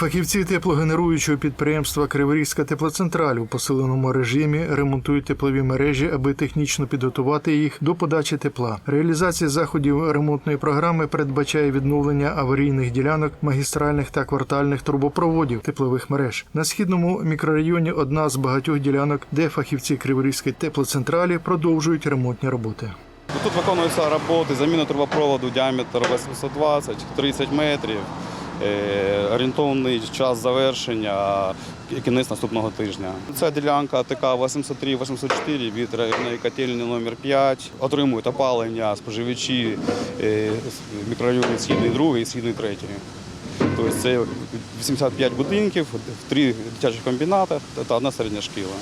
Фахівці теплогенеруючого підприємства Криворізька теплоцентраль у посиленому режимі ремонтують теплові мережі, аби технічно підготувати їх до подачі тепла. Реалізація заходів ремонтної програми передбачає відновлення аварійних ділянок магістральних та квартальних трубопроводів теплових мереж. На східному мікрорайоні одна з багатьох ділянок, де фахівці Криворізької теплоцентралі продовжують ремонтні роботи. Тут виконуються роботи, заміна трубопроводу, діаметр 820-30 метрів. Е, Орієнтовний час завершення і кінець наступного тижня. Це ділянка ТК 803-804 від районної котельні номер 5 Отримують опалення споживачі е, мікрорайонів Східний 2 і Східний 3. Тобто це 85 будинків, три дитячі комбінати та одна середня шкіла.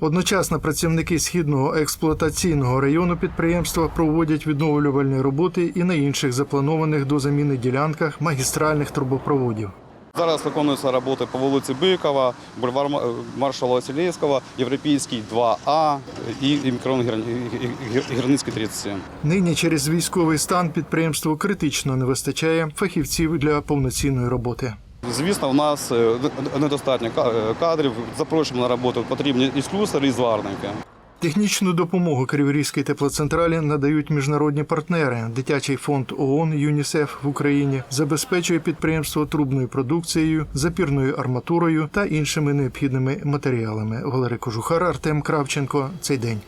Одночасно працівники східного експлуатаційного району підприємства проводять відновлювальні роботи і на інших запланованих до заміни ділянках магістральних трубопроводів. Зараз виконуються роботи по вулиці Бикова, бульвар Ма- маршала Василєвського, Європейський 2А і Гір- Гірницький 37. Нині через військовий стан підприємству критично не вистачає фахівців для повноцінної роботи. Звісно, в нас е, недостатньо е, кадрів. Запрошуємо на роботу потрібні і слюсарі, і зварники. Технічну допомогу Криворізькій теплоцентралі надають міжнародні партнери. Дитячий фонд ООН ЮНІСЕФ в Україні забезпечує підприємство трубною продукцією, запірною арматурою та іншими необхідними матеріалами. Валерій Кожухар, Артем Кравченко. Цей день.